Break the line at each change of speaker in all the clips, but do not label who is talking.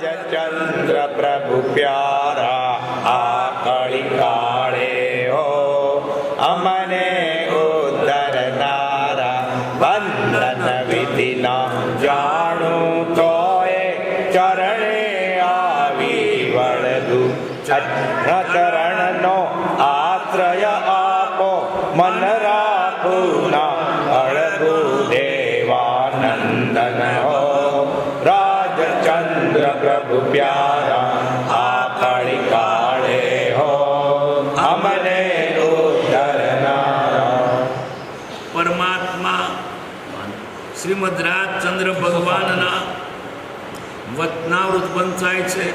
ચંદ્ર પ્રભુ પ્યારા આ કળી કાળે હો અમને ઉદ્ધરનારા બંધન વિધિ ન જાણું તોય ચરણે આવી વળદું છત્ર રાજચંદ્ર
ભગવાનના વતનાવૃત થાય છે.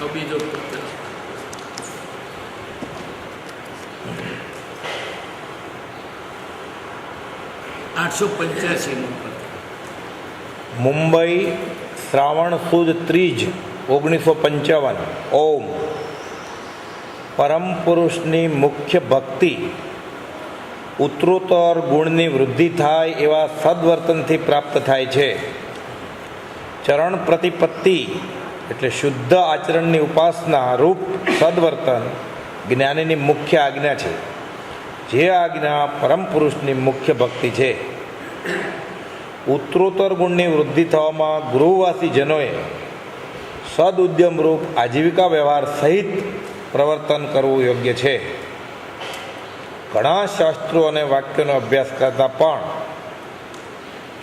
તો બીજો આઠસો પંચ્યાસીનું
મુંબઈ શ્રાવણ સુદ ત્રીજ, ઓગણીસો પંચાવન. ઓમ. પરમ પુરુષની મુખ્ય ભક્તિ ઉત્તરોત્તર ગુણની વૃદ્ધિ થાય એવા સદવર્તનથી પ્રાપ્ત થાય છે. ચરણ પ્રતિપત્તિ એટલે શુદ્ધ આચરણની ઉપાસના રૂપ સદવર્તન જ્ઞાનીની મુખ્ય આજ્ઞા છે. જે આજ્ઞા પરમ પુરુષની મુખ્ય ભક્તિ છે. ઉત્તરોત્તર ગુણની વૃદ્ધિ થવામાં ગૃહવાસી જનોએ સદ આજીવિકા વ્યવહાર સહિત પ્રવર્તન કરવું યોગ્ય છે. ઘણા શાસ્ત્રો અને વાક્યોનો અભ્યાસ કરતા પણ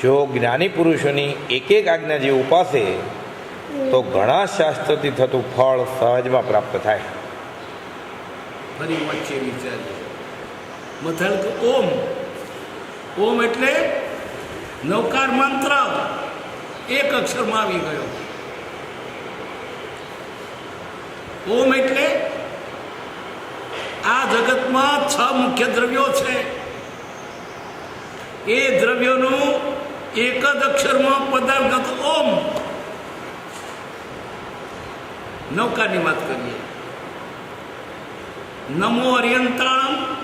જો જ્ઞાની પુરુષોની એક એક આજ્ઞા જે ઉપાસે, તો ઘણા શાસ્ત્રથી થતું ફળ સહજમાં પ્રાપ્ત થાય.
ઓમ. ઓમ એટલે નવકાર મંત્ર. એક અક્ષરમાં આવી ગયો. ઓમ એટલે આ જગતમાં છ મુખ્ય દ્રવ્યો છે. એ દ્રવ્યોનું એક જ અક્ષરમાં પદાર્થ ઓમ. નૌકાની વાત કરીએ. નમો અર્યંતાણમ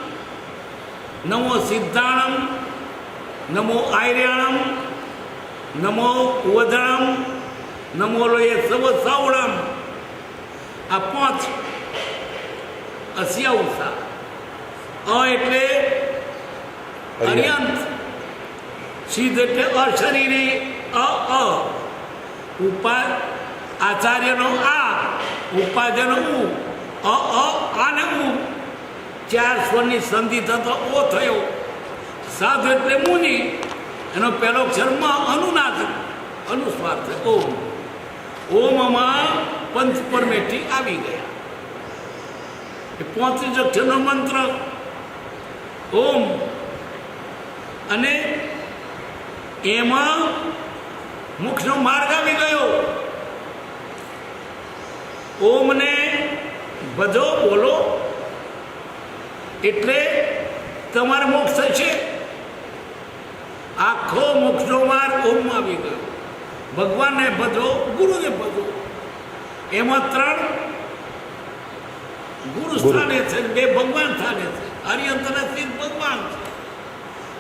નમો સિદ્ધાણમ, નમો આર્યાણમ, નમો વદણમ નમો લોયે સવ સાવણમ આ પાંચ અસ્યાઉસા અ એટલે અર્યંત. સિદ્ધ એટલે અશરીરી અ અ. ઉપા આચાર્યનો આ ઉપાજન ઉ. અ અ આને ઉ. ચાર સ્વરની સંધિ થતો ઓ થયો. સાધુ એટલે મુનિ. એનો પહેલો અક્ષરમાં અનુનાદ. અનુસ્વાર થયો ઓમ. ઓમમાં પંચ પરમેઠી આવી ગયા. એ પાંત્રીસ અક્ષરનો મંત્ર ઓમ, અને એમાં મુખનો માર્ગ આવી ગયો. ઓમને બધો બોલો. એટલે તમારે મોક્ષ થશે. આખો મોક્ષનો માર્ગ ઓમમાં આવી ગયો. ભગવાનને બધો ગુરુને બધો એમાં ત્રણ ગુરુ સ્થાને છે બે ભગવાન સ્થાને છે. હરિયંતર સિદ્ધ ભગવાન છે.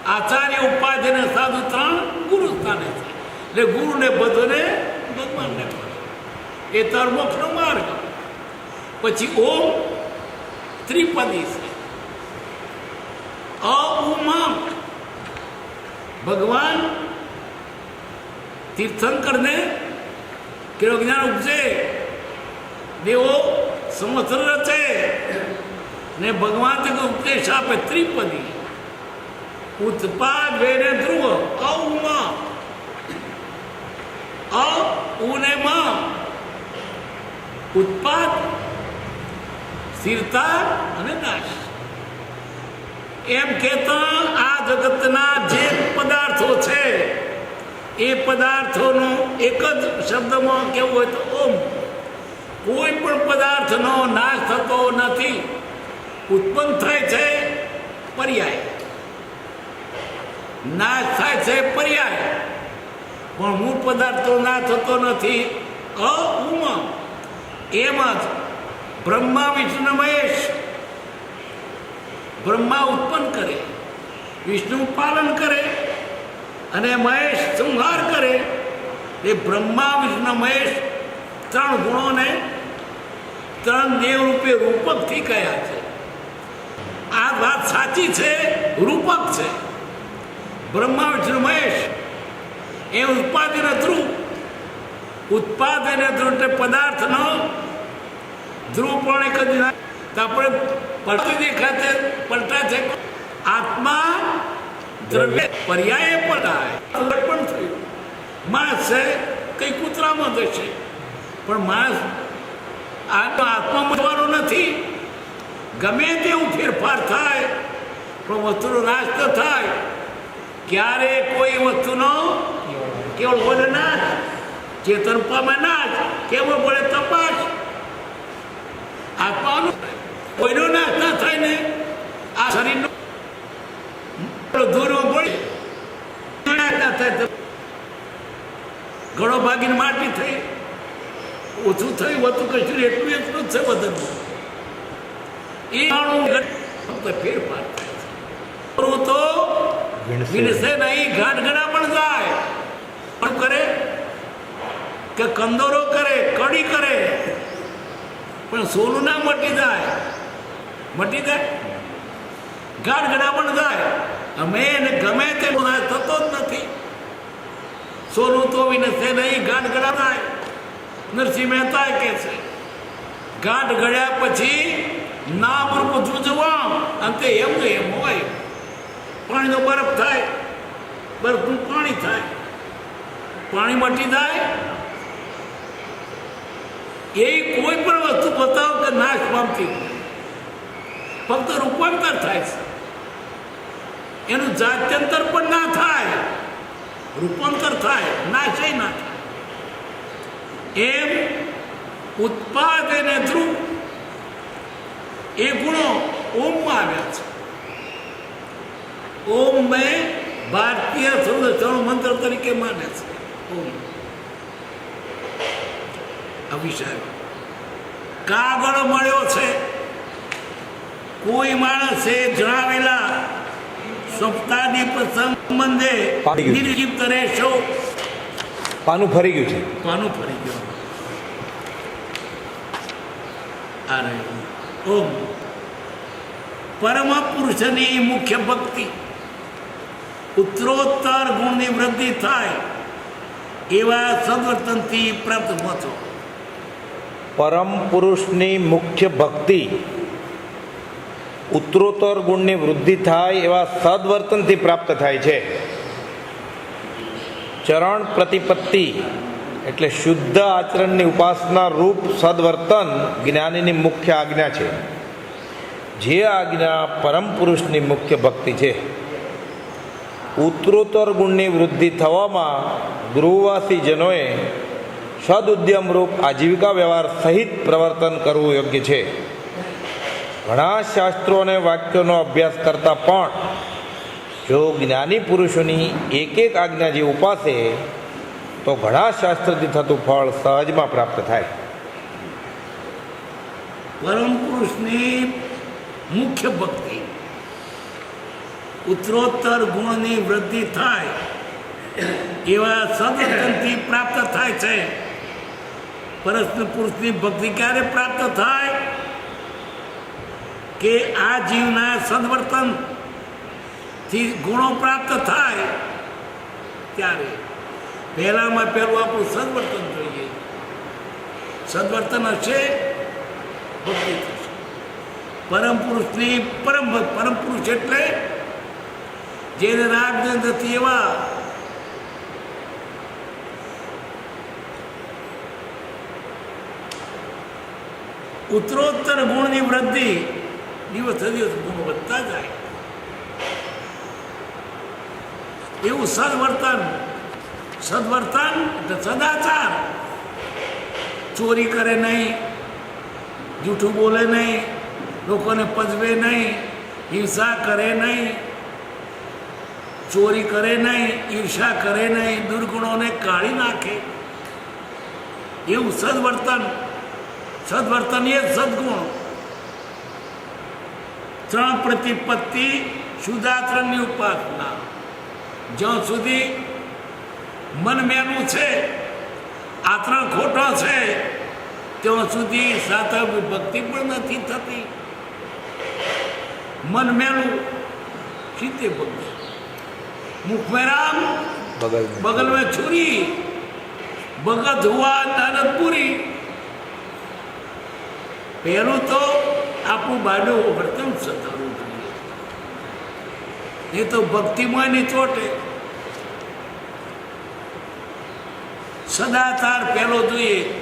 આચાર્ય ઉપાધ્યને સાધુ ત્રણ ગુરુ સ્થાને છે. એટલે ગુરુને બધોને ભગવાનને એ તાર મોક્ષનો માર્ગ. પછી ઓમ ત્રિપદી છે. અ ઉમા ભગવાન તીર્થંકરને કેળો જ્ઞાન ઉપજે. દેવો સંવત્સર રચે ને ભગવાન ઉપદેશ આપે ત્રિપદી. ઉત્પાદ વેને ધ્રુવ અ ઉમા અ, ઉને માં. ઉત્પાદ સ્થિરતા અને નાશ. એમ કહેતા આ જગતના જે પદાર્થો છે, એ પદાર્થોનો એક જ શબ્દમાં કેવું હોય તો ઓમ. પદાર્થનો નાશ થતો નથી. ઉત્પન્ન થાય છે પર્યાય. નાશ થાય છે પર્યાય. પણ મૂળ પદાર્થો નાશ થતો નથી. અ ઉમ એમ જ બ્રહ્મા, વિષ્ણુ, મહેશ. બ્રહ્મા ઉત્પન્ન કરે. વિષ્ણુ પાલન કરે. અને મહેશ સંહાર કરે. એ બ્રહ્મા, વિષ્ણુ, મહેશ ત્રણ ગુણોને ત્રણ દેવ રૂપે રૂપકથી કયા છે. આ વાત સાચી છે? રૂપક છે. બ્રહ્મા વિષ્ણુ મહેશ. એ ઉત્પાદન ધ્રુવ ઉત્પાદન ધ્રુવ એટલે પદાર્થનો. ધ્રુવ પણ એક જ આપણે પડતી દેખાતે પલટા છે. આત્મા દ્રવ્ય પર્યાય પડાય પણ થયું. માણસ છે, કઈ કૂતરામાં થશે પણ માણસ આ તો આત્મા મળવાનો નથી. ગમે તેવું ફેરફાર થાય, પણ વસ્તુનો નાશ તો થાય. ક્યારે કોઈ વસ્તુનો કેવળ બોલે નાશ, ચેતન પામે નાશ કેવળ બોલે તપાસ. આત્માનો કોઈનો નાશ ના થાય ને, આ શરીરનો ધૂળમાં પડી ઘણો ભાગીને માટી થઈ. ઓછું થયું હતું કશું એટલું એટલું જ છે બધું. એ ફક્ત ફેરફાર થાય તો. વિનશે નહીં ઘાટ ઘડા પણ જાય. પણ કરે કે કંદોરો કરે કડી કરે. પણ સોનું ના મટી જાય. મટી જાય? ગાઢ ગડા પણ જાય. અમે એને ગમે તે થતો જ નથી. સોનું તો વિનશે નહીં ગાઢ ગડા થાય. નરસિંહ મહેતા કે છે, ગાંઠ ગળ્યા પછી નામ રૂપ જુજવા અંતે એમ ને એમ હોય. પાણીનો બરફ થાય, બરફનું પાણી થાય. પાણી મટી થાય એ કોઈ પણ વસ્તુ બતાવો કે નાશ પામતી. ફક્ત રૂપાંતર થાય છે. એનું જાત્યંતર પણ ના થાય. રૂપાંતર થાય, નાશય ના થાય. એમ ઉત્પાદ અને ધ્રુવ એ ગુણો ઓમમાં આવ્યા છે. ઓમ મેં ભારતીય સંરક્ષણ મંત્ર તરીકે માને છે. ઓમ. અભિષાય કાગળ મળ્યો છે. કોઈ માણસે જણાવેલા સપ્તાહની સંબંધે
પાડી ગયું.
નિર્જીપ્ત રહેશો.
પાનું ફરી ગયું છે.
પાનું ફરી ગયું. આ રહ્યું ઓમ. પરમપુરુષની મુખ્ય ભક્તિ. ઉત્તરોત્તર ગુણની વૃદ્ધિ થાય એવા સદવર્તનથી પ્રાપ્ત પહોંચો.
પરમ પુરુષની મુખ્ય ભક્તિ. ઉત્તરોત્તર ગુણની વૃદ્ધિ થાય એવા સદવર્તનથી પ્રાપ્ત થાય છે. ચરણ પ્રતિપત્તિ. એટલે શુદ્ધ આચરણની ઉપાસના રૂપ સદવર્તન જ્ઞાનીની મુખ્ય આજ્ઞા છે. જે આજ્ઞા પરમ પુરુષની મુખ્ય ભક્તિ છે. ઉત્તરોત્તર ગુણની વૃદ્ધિ થવામાં ગૃહવાસી જનોએ સદઉદ્યમ રૂપ આજીવિકા વ્યવહાર સહિત પ્રવર્તન કરવું યોગ્ય છે. ઘણા શાસ્ત્રો અને વાક્યોનો અભ્યાસ કરતાં પણ જો જ્ઞાની પુરુષોની એક એક આજ્ઞા જે ઉપાસે તો ઘણા શાસ્ત્રથી થતું ફળ સહજમાં પ્રાપ્ત થાય.
પરમ પુરુષની મુખ્ય ભક્તિ. ઉત્તરોત્તર ગુણની વૃદ્ધિ થાય, એવા સદવર્તનથી પ્રાપ્ત થાય છે. પરસ્પર પુરુષની ભક્તિ ક્યારે પ્રાપ્ત થાય? કે આ જીવના સદવર્તનથી ગુણો પ્રાપ્ત થાય, ત્યારે પહેલામાં પહેલું આપણું સદવર્તન જોઈએ. સદવર્તન હશે, ભક્તિ થશે. પરમ પુરુષની પરમ પરમ પુરુષ એટલે જેને રાગ નથી એવા ઉત્તરોત્તર ગુણની વૃદ્ધિ દિવસ દિવસ ગુણ વધતા જાય. એવું સદવર્તન સદવર્તન એટલે સદાચાર. ચોરી કરે નહીં, જૂઠું બોલે નહીં, લોકોને પજવે નહીં, હિંસા કરે નહીં, ચોરી કરે નહીં, ઈર્ષા કરે નહીં, દુર્ગુણોને કાઢી નાખે. એવું સદવર્તન સદવર્તન એ સદગુણ. ત્રણ પ્રતિપત્તિ શુદ્ધાચરણની ઉપાસના. જ્યાં સુધી મનમેનું છે. આચરણ ખોટો છે. ત્યાં સુધી સાધક ભક્તિ પણ નથી થતી. મનમેનું સીતે ભક્તિ. મુખ મેં રામ
બગલ
મેં છુરી. ભગત હુઆ દાનત પૂરી પહેલું તો આપણું બાડું વર્તન સતાવવું જોઈએ એ તો ભક્તિમાં ની ચોટે. સદાચાર પહેલો જોઈએ.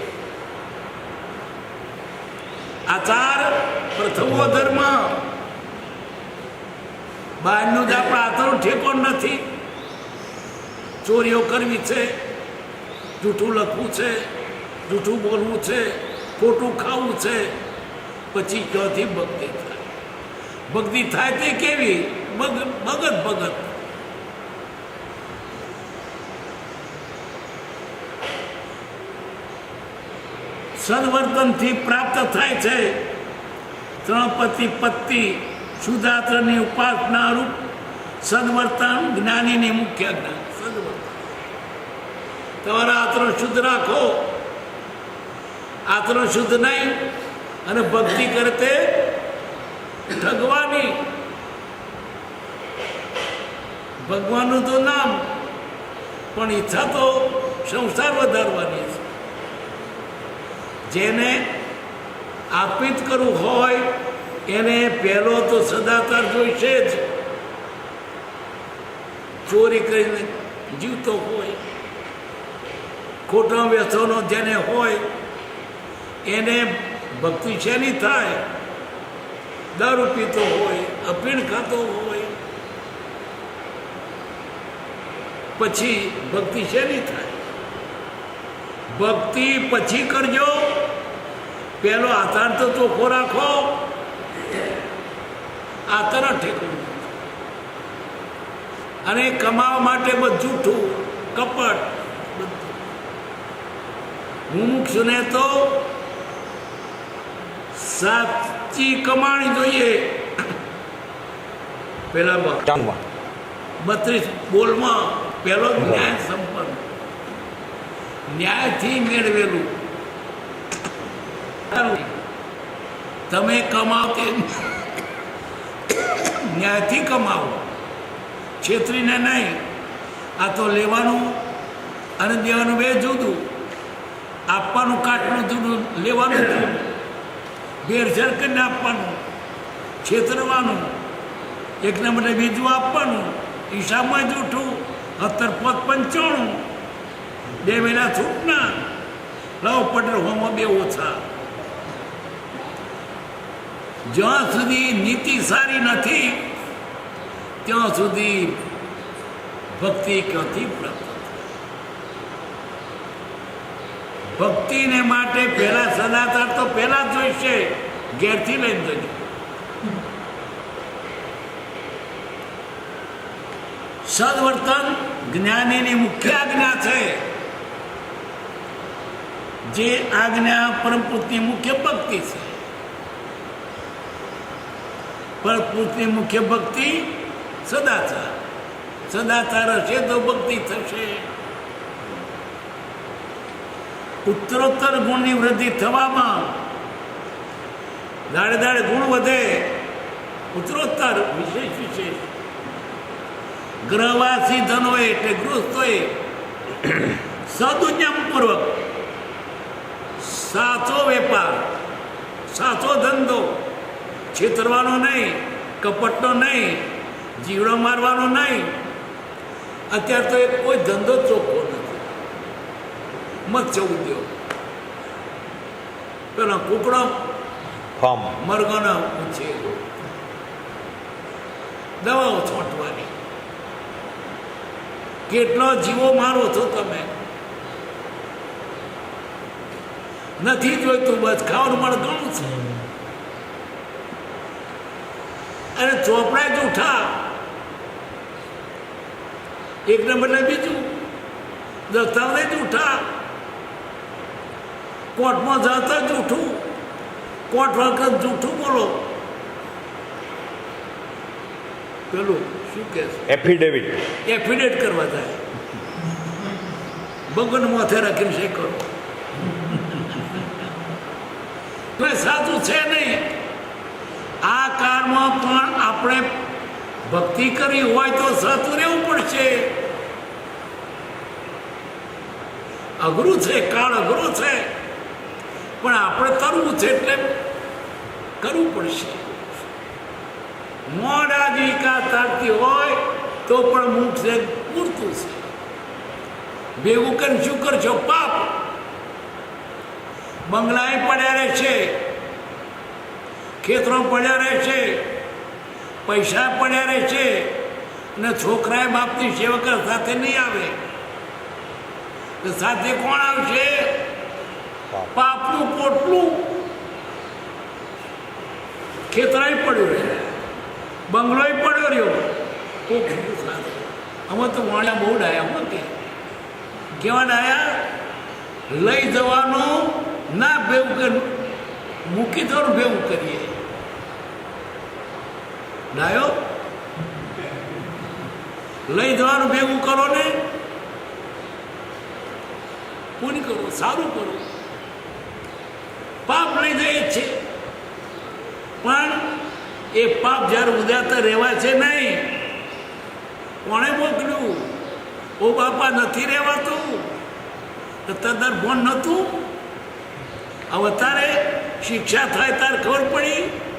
આચાર પ્રથમો ધર્મ. બહારનું જ આપણા હાથનું ઠેકો નથી. ચોરીઓ કરવી છે, જૂઠું લખવું છે, જૂઠું બોલવું છે, ખોટું ખાવું છે. પછી ક્યાંથી ભક્તિ થાય? ભક્તિ થાય તે કેવી? ભગ ભગત ભગત. સદવર્તનથી પ્રાપ્ત થાય છે. ત્રણપતિ પત્તિ શુદ્ધાત્રની ઉપાસના રૂપ સદવર્તન જ્ઞાનીની મુખ્ય જ્ઞાન. સદવર્તન. તમારા આત્રો શુદ્ધ રાખો. આત્રો શુદ્ધ નહીં અને ભક્તિ કરતે ઠગવાની ભગવાનનું તો નામ, પણ ઈચ્છા તો સંસાર વધારવાની. જેને આપિત કરવું હોય, એને પહેલો તો સદાચાર જોઈશે જ. ચોરી કરીને જીવતો હોય ખોટા વ્યસનો જેને હોય, એને ભક્તિ શેની થાય? દારૂ પીતો હોય, અપીણ ખાતો હોય, પછી ભક્તિ શેની થાય? ભક્તિ પછી કરજો. પેલો આધાર તો ચોખ્ખો રાખો. આતર ઠેકવું અને કમાવા માટે બધું જૂઠું કપટ બધું. ને તો સાચી કમાણી જોઈએ. પેલા બત્રીસ બોલમાં પહેલો ન્યાય સંપન્ન. ન્યાયથી મેળવેલું. તમે કમાવ તે ન્યાયથી કમાવો. છેતરીને નહીં. આ તો લેવાનું અને દેવાનું બે જુદું. આપવાનું કાટનું જુદું, લેવાનું જુદું. ભેરસેર કરીને આપવાનું, છેતરવાનું. એકને બદલે બીજું આપવાનું. હિસાબમાં જૂઠું અત્તર પદ પંચાણું. બે મહિના છૂટના લવ પટેલ હોમાં બે ઓછા. જ્યાં સુધી નીતિ સારી નથી, ત્યાં સુધી ભક્તિ ક્યાંથી પ્રાપ્ત ભક્તિને માટે પહેલા સદાચાર તો પહેલા જોઈશે, ઘેરથી લઈને જજો. સદવર્તન જ્ઞાનીની મુખ્ય આજ્ઞા છે. જે આજ્ઞા પરમપુતની મુખ્ય ભક્તિ છે. પરમપુતની મુખ્ય ભક્તિ સદાચાર. સદાચાર હશે તો ભક્તિ થશે. ઉત્તરોત્તર ગુણની વૃદ્ધિ થવામાં દાડે દાડે ગુણ વધે. ઉત્તરોત્તર વિશેષ વિશેષ. ગ્રહવાસી ધન હોય એટલે ગૃહસ્થ હોય સદુજ્ઞાનપૂર્વક સાચો વેપાર, સાચો ધંધો છેતરવાનો નહીં કપટનો નહીં જીવડો મારવાનો નહીં અત્યારે તો એક કોઈ ધંધો ચોખ્ખો નથી. મત્સ્ય ઉદ્યોગ પેલા કુકડો
ફાર્મ
મરઘાના છે દવાઓ છોંટવાની. કેટલો જીવો મારો છો તમે? નથી જોઈતું બસ ખાવાનું મળે ઘણું છે. અને ચોપડા જૂઠા. એક નંબરને બીજું દસ્તાવેજ જૂઠા. કોર્ટમાં જતા જૂઠું. કોર્ટ વખત જૂઠું બોલો. પેલું શું કે
એફિડેવિટ
એફિડેટ કરવા જાય. ભગવાન માથે રાખીને છે કરો. સાચું છે નહીં. આ કાળમાં પણ આપણે ભક્તિ કરી હોય તો સત રહેવું પડશે. અઘરું છે, કાળ અઘરું છે. પણ આપણે તરવું છે એટલે કરવું પડશે. મોડા જીકા તારતી હોય તો પણ મુખ છે, પૂરતું છે. ભેગું કરીને શું કરશો પાપ બંગલાએ પડ્યા રહે છે. ખેતરો પડ્યા રહે છે પૈસા પડ્યા રહે છે અને છોકરાએ બાપની સેવકર સાથે નહીં આવે. સાથે કોણ આવશે? પાપનું પોટલું. ખેતરાય પડ્યું રહે બંગલોય પડ્યો રહ્યો. તો ખેડૂત સાથે. અમે તો વાણ્યા બહુ ડાયા હું કે. કેવા ડાયા? લઈ જવાનું ના ભેવું કર મૂકી થોડું ભેવું કરીએ. ડાયો લઈ જવાનું ભેગું કરો ને? પુણ્ય કરો? સારું કરો. પાપ લઈ જાય જ છે. પણ એ પાપ જ્યારે ઉદાતા રહેવા છે નહીં, કોણે મોકલ્યું? ઓ બાપા, નથી રહેવાતું? તો તદર ભોન નહોતું? હવે તારે શિક્ષા થાય, તારે ખબર પડી?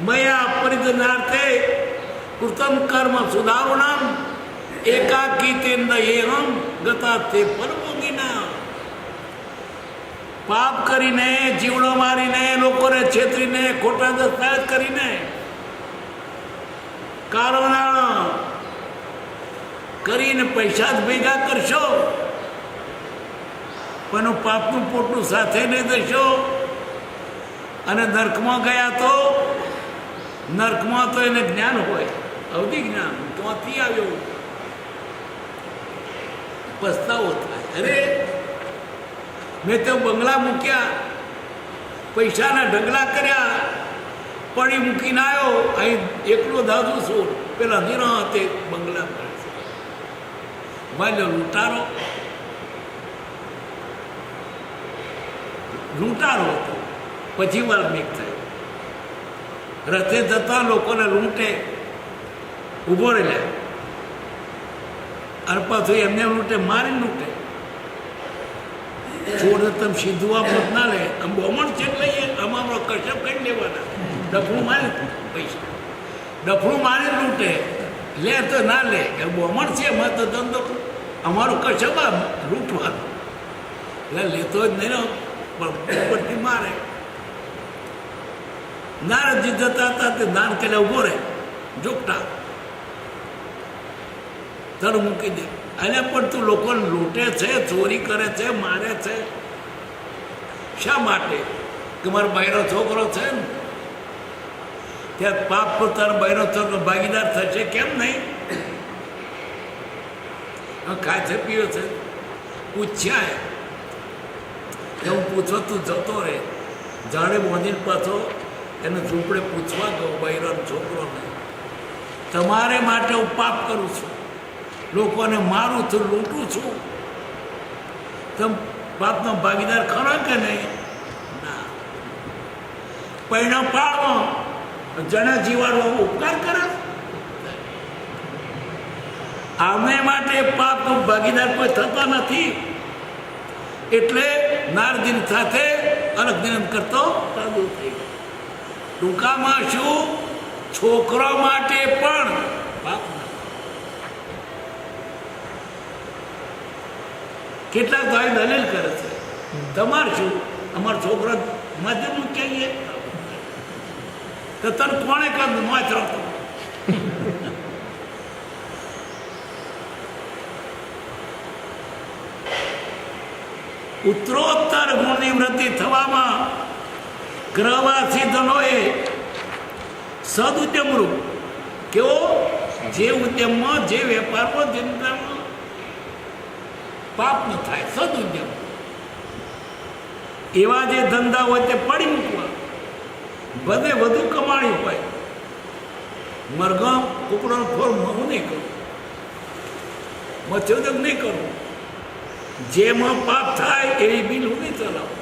મયા પરિજનાર્થે કૃતમ कर्म એકાકી તે નયેહમ ગતા તે પરમોગીના પાપ કરીને જીવડો મારીને લોકોને છેતરીને ખોટા દસ્તાવેજ કરીને કારોના કરીને પૈસા જ ભેગા કરશો પણ પાપનું પોટલું સાથે નહીં દેશો અને નર્કમાં ગયા તો નર્કમાં તો એને જ્ઞાન હોય, અવધિ જ્ઞાન, ત્યાંથી આવ્યો. પસ્તાવો થાય. અરે, મેં તો બંગલા મૂક્યા, પૈસાના ઢગલા કર્યા, પડી મૂકીને આવ્યો. અહીં એકલો દાદુ છું. પેલા નિરા તે બંગલા ભાઈ લૂંટારો. લૂંટારો હતો. પછી વાલ્મીક થયો રસ્તે જતા લોકોને લૂંટે, ઊભો રહે અર્પા થઈ એમને લૂંટે મારી લૂંટે. છોડ તમે સીધું આપત ના લે. આમ બમણ છે લઈએ અમારો કશ્યપ કરી લેવાના ડફડું મારી પૈસા. ડફડું મારી લૂંટે. લે તો ના લે. કે બમણ છે, એમાં તો ધંધો અમારું કશપ આ લૂંટવાનું. એટલે લેતો જ નહીં પણ ઉપરથી મારે. નારદજી જતા હતા તે દાન કરે ઊભો રહે. જોકટા તર મૂકી દે. અને પણ તું લોકો લૂંટે છે, ચોરી કરે છે, મારે છે. શા માટે? કે મારો બહેરો છોકરો છે ને? ત્યાં પાપ પર તારો બહેરો છોકરો ભાગીદાર થશે કેમ નહીં? ખાય છે પીયો છે. પૂછ્યા એ હું પૂછો, તું જતો રહે. જાણે મોદી પાછો એને ઝૂંપડે પૂછવા ગયો છોકરો છોકરોને તમારે માટે હું પાપ કરું છું. લોકોને મારું છું લૂંટું છું. તમ પાપનો ભાગીદાર ખરા કે નહીં? ના. પૈણો પાડો. જણા જીવાડવો ઉપકાર કરે. અમે માટે પાપનો ભાગીદાર કોઈ થતા નથી. એટલે નારદિન સાથે અલગ નિયમ કરતો સાદું થઈ ગયો. ટૂંકામાં શું? છોકરો માટે પણ. પાપ કેટલાક ભાઈ દલીલ કરે છે. તમાર શું? અમારો છોકરો માધ્યમનું કહીએ તો તને કોણે કહ્યું? માત્ર ઉત્તરોત્તર ગુણની વૃદ્ધિ થવામાં ગ્રહવાસી ધનોએ રૂપ કેવો? જે ઉદ્યમમાં જે વેપારમાં જે પાપ ન થાય સદઉદ્યમ એવા જે ધંધા હોય તે પડી મૂકવા. બધે વધુ કમાણી હોય. મરઘા કુકડાનો ફોર્મ હું નહીં કરું. મત્સ્યોદ્યોગ નહીં કરું. જેમાં પાપ થાય એવી બિલ હું નહીં ચલાવું?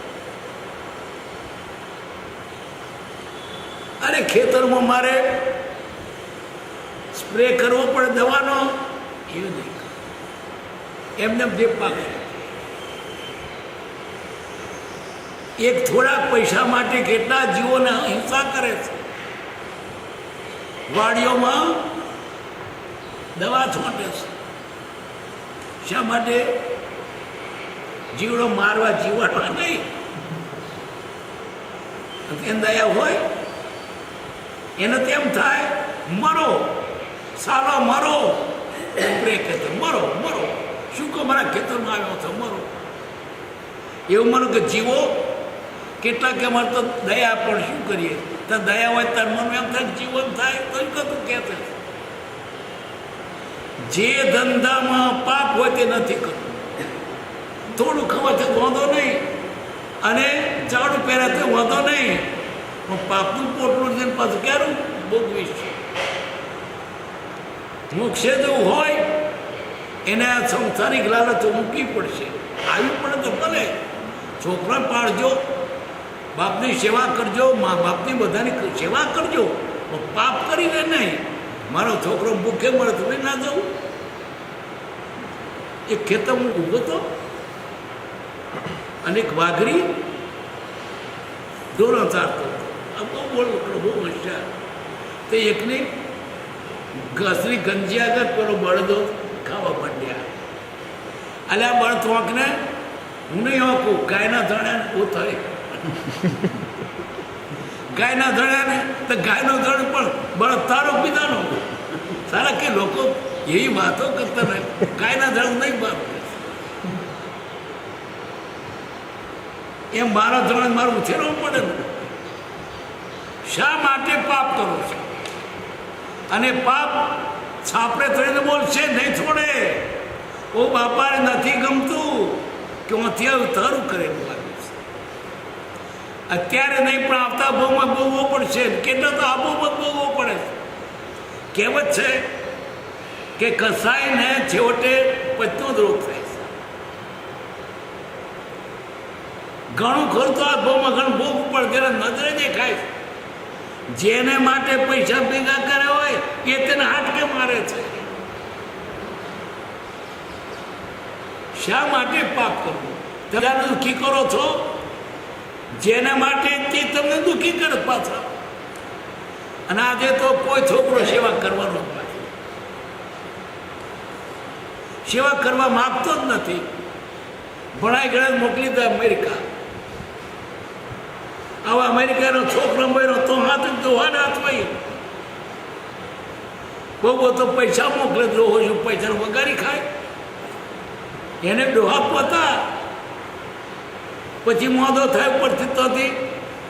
અરે ખેતરમાં મારે સ્પ્રે કરવો પડે દવાનો? એવું નહીં. એમને એમ જે પાક એક થોડાક પૈસા માટે કેટલા જીવોને હિંસા કરે છે. વાડીઓમાં દવા છોટે છે. શા માટે? જીવડો મારવા જીવાડવા નહીં. દયા હોય એને તેમ થાય, મરો, સાલો મરો. ઉપરે કહેતો મરો મરો. શું કહો, મારા ખેતરમાં આવ્યો છો મરો. એવું માનું કે, જીવો, કેટલાક અમારે તો દયા પણ શું કરીએ? તો દયા હોય તાર મન એમ થાય જીવન થાય? તો કતું કે છે. જે ધંધામાં પાપ હોય તે નથી કરવું થોડું ખવાથી વાંધો નહીં. અને ચાડું પહેરાતે વાંધો નહીં. પણ પાપનું પોટલું જઈને પાછું ક્યારું? ભોગવીશ મોક્ષે જવું હોય, એને આ સંસારિક લાલચ મૂકવી પડશે. આવી પણ તો ભલે. છોકરા પાડજો બાપની સેવા કરજો, મા બાપની બધાની સેવા કરજો, પણ પાપ કરીને નહીં. મારો છોકરો ભૂખે મળે તો ના જવું. એ ખેતર હું ઊભો હતો અને એક વાઘરી દોરો ચારતો બહુ બોલ પ્રભુ હોશિયાર તે એકની ઘસરી ગંજી આગળ પેલો બળદો ખાવા માંડ્યા. અલે આ બળ વાંકને હું નહીં હોકું, ગાયના ધણે હું થાય. ગાયના ધણે ને તો ગાયનો ધણ પણ બળદ તારો પીધાનો સારા કે લોકો એવી વાતો કરતા રહે ગાયના ધણ નહીં બાપ એમ મારા ધણ મારું ઉછેરવું પડે ને. શા માટે પાપ કરો છો? અને પાપ છાપરે થઈને બોલશે, નહીં છોડે. ઓ બાપાને નથી ગમતું કે હું અત્યારે તારું કરેલું લાગે છે. અત્યારે નહીં, પણ આવતા બહુમાં ભોગવો પડશે. કેટલા તો આબોમાં ભોગવો પડે કહેવત છે કે કસાઈને છેવટે પચનો જ રોગ થાય છે. ઘણું ખરું તો આ ભાવમાં ઘણું ભોગવું પડે જેને નજરે દેખાય છે. જેને માટે પૈસા ભેગા કર્યા હોય, એ તેને હાટકે મારે છે. શા માટે પાપ કરવું? તમે દુઃખી કરો છો? જેને માટે તે તમને દુઃખી કરે પાછા. અને આજે તો કોઈ છોકરો સેવા કરવાનો સેવા કરવા માગતો જ નથી. ભણાઈ ગણાય મોકલી દે અમેરિકા. આવા અમેરિકાનો છોકરો મર્યો તો હાથ હાથ હાથમાં બહુ બહુ તો પૈસા મોકલે દોહો છું, પૈસા વગારી ખાય. એને ડોહા પોતા. પછી મોદો થાય ઉપરથી તોથી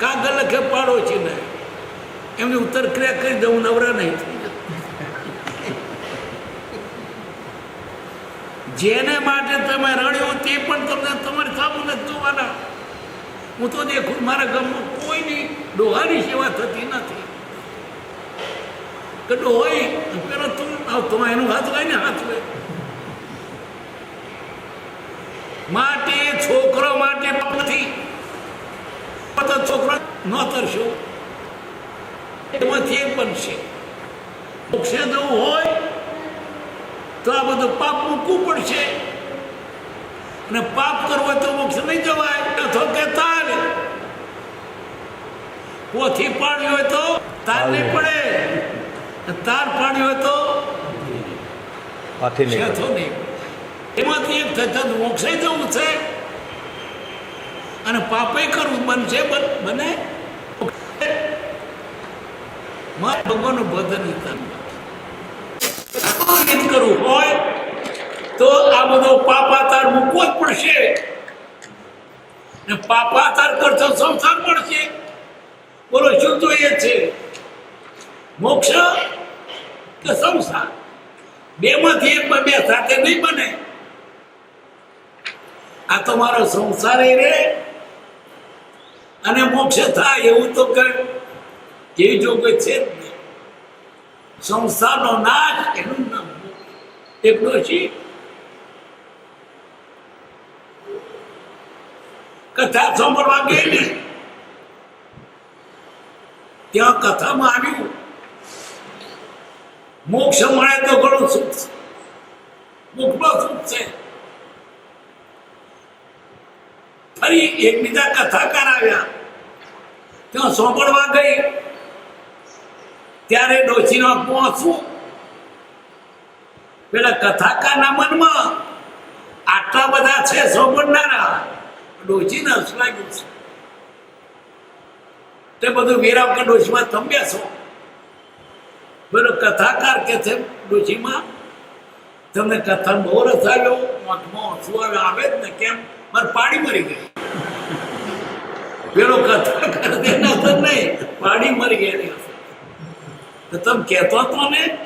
કાગળ લખે પાડો છે ને એમની ઉત્તર ક્રિયા કરી દઉં, નવરા નહીં થઈ. જેને માટે તમે રડ્યો તે પણ તમને તમારી સાબુ નથી જોવાના. હું તો દેખું મારા ગામમાં કોઈની ડોહાની સેવા થતી નથી. કે ડોહાઈ પેલો તું આવતો એનું હાથ લઈને હાથ હોય માટે છોકરો માટે નથી. તો છોકરો ન તરશો એમાંથી એ બનશે. મોક્ષે જવું હોય, તો આ બધું પાપ મૂકવું પડશે અને પાપ કરવો તો મોક્ષ નહીં જવાય. અથવા કે તાલ પોથી પાડવી હોય તો તાર નહીં પડે. તાર પાડવી હોય તો શેથો નહીં. એમાંથી એક થતા મોક્ષે જવું છે. અને પાપે કરવું બનશે બન- ભગવાનનું ભજન કરવું હોય તો આ બધો પાપાતાર મૂકવો જ પડશે. ને પાપાતાર કરતો સંસાર પડશે બોલો, શું જોઈએ છે? મોક્ષ કે સંસાર? બેમાંથી એક બે સાથે નહીં બને. આ તો મારો સંસાર રે. અને મોક્ષ થાય એવું તો કે એવી જો કોઈ છે જ નહીં. સંસારનો નાશ એનું નામ મોક્ષ. એક કથા સાંભળવા ગઈ ત્યાં કથામાં આવ્યું. મોક્ષ મળે તો ઘણું સુખ છે. મુખમાં સુખ છે. ફરી એકબીજા કથાકાર આવ્યા. ત્યાં સાંભળવા ગઈ. ત્યારે ડોશીનો પહોંચવું પેલા કથાકારના મનમાં આટલા બધા છે સાંભળનારા. ડોશીને હસવું લાગ્યું છે. તે બધું વિરામ ડોશીમાં તમે છો. બોલો કથાકાર કે છે ડોશીમાં તમને કથા બહુ રસ આવ્યો? મોઢમાં હસવું આવે જ ને કેમ? મારે પાણી મરી ગઈ. પેલો કથાકાર તેના તો નહીં પાણી મરી ગયેલી હશે. તો તમે કહેતો હતો ને,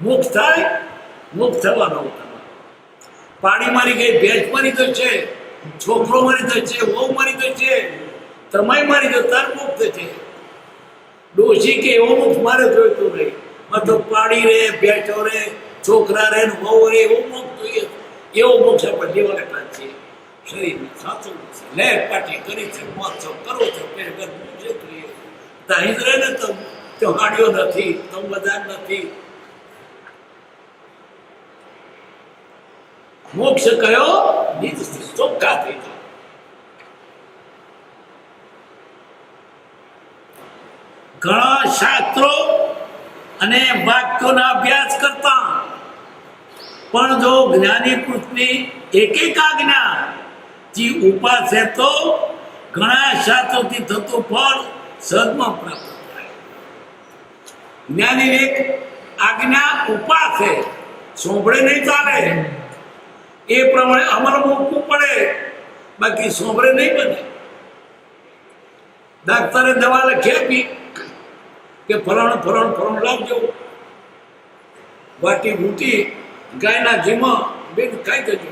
મુખ થાય, મુખ થવાનો પાણી મારી ગઈ, ભેજ મરી તો છે. છોકરો મરી છે, વહુ મરી તો છે તમે મરી તો તાર મુક્ત છે. ડોશી કે, એવો મુક્ત મારે જોઈતું નહીં. મતલબ પાણી રે ભેંસો રે, છોકરા રે વહુ રે, એવું મુક્ત જોઈએ. એવો મોક્ષ આપણે લેવાના છીએ શરીરને સાચું છે. લહેર પાટી કરી છે મહોત્સવ કરો છો ઘર જોઈએ તાહી જ રહે ને તો. ત્યોહાડીઓ નથી તમ બધા નથી. મોક્ષ કયો? નિજ ચોખ્ખા થઈ જાય. ઘણા શાસ્ત્રો અને વાક્યોના અભ્યાસ કરતા, પણ જો જ્ઞાની પુરુષની એક એક આજ્ઞા, જે ઉપાસે તો ઘણા શાસ્ત્રોથી થતું ફળ સદમાં પ્રાપ્ત થાય. જ્ઞાની એક આજ્ઞા ઉપાસે, સોંભળે નહીં ચાલે. એ પ્રમાણે અમર મૂકવું પડે. બાકી સોંભરે નહીં બને. ડાક્ટરે દવા લખી આપી કે ફરણ ફરણ ફરણ લાવજો. વાટી મૂટી ગાયના ઘીમાં બેન ખાઈ જજો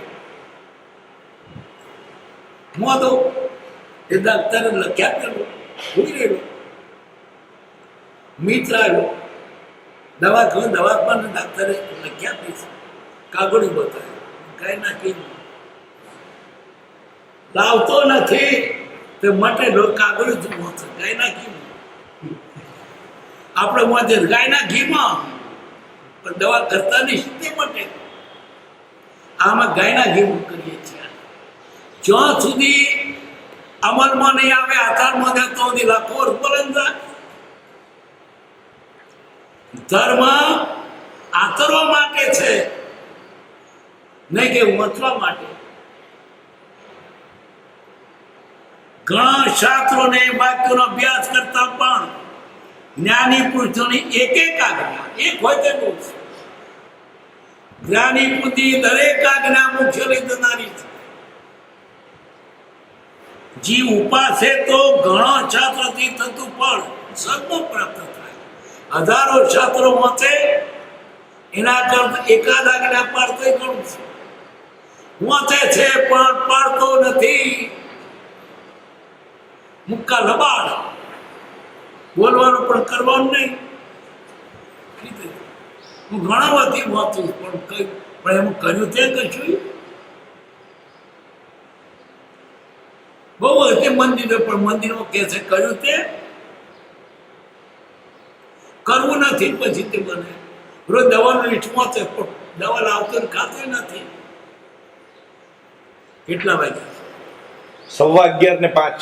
મોદો એ ડાક્ટરે લખ્યા પેલો ભૂલી ગયેલો. મિત્ર આવ્યો દવા ખાઉં દવા પણ ડાક્ટરે લખ્યા આપી કાગળિયું બતાવ્યું ગાયના ઘીમાં લાવતો નથી તે માટે કાગળ જ મોત ગાયના ઘીમાં. આપણે મોજે ગાયના ઘીમાં, પણ દવા કરતા નહીં, તે માટે. આમાં ગાયના ઘીમાં કરીએ છીએ. જ્યાં સુધી અમલમાં નહીં આવે, આધારમાં જાય તો સુધી લાખો વર્ષ બોલંદા ધર્મ આતરવા માટે છે. નહીં કે વંચવા માટે. ઘણા શાસ્ત્રોને વાક્યોનો અભ્યાસ કરતા પણ જ્ઞાની પુરુષોની એક એક આજ્ઞા, એક હોય તે છે જ્ઞાની બુદ્ધિ દરેક આજ્ઞા મુખ્ય લીધનારી છે. જી ઉપાસે તો ઘણો છાત્રથી થતું પણ સર્વ પ્રાપ્ત થાય. હજારો છાત્રો મતે એના કરતા એકાદ આજ્ઞા પાર થઈ ગણું છે. વાંચે છે, પણ પાડતો નથી. મુક્કા લબાડ. બોલવાનું પણ કરવાનું નહીં. હું ઘણા બધી વાંચું પણ કઈ પણ એમ કર્યું તે કશું? બહુ હતી મંદિરે, પણ મંદિરમાં કે છે કર્યું તે કરવું નથી પછી તે મને. રોજ દવાનું લીઠ વાંચે પણ દવા લાવતો ખાતો નથી. કેટલા વાગ્યા?
સવા અગિયાર ને પાંચ.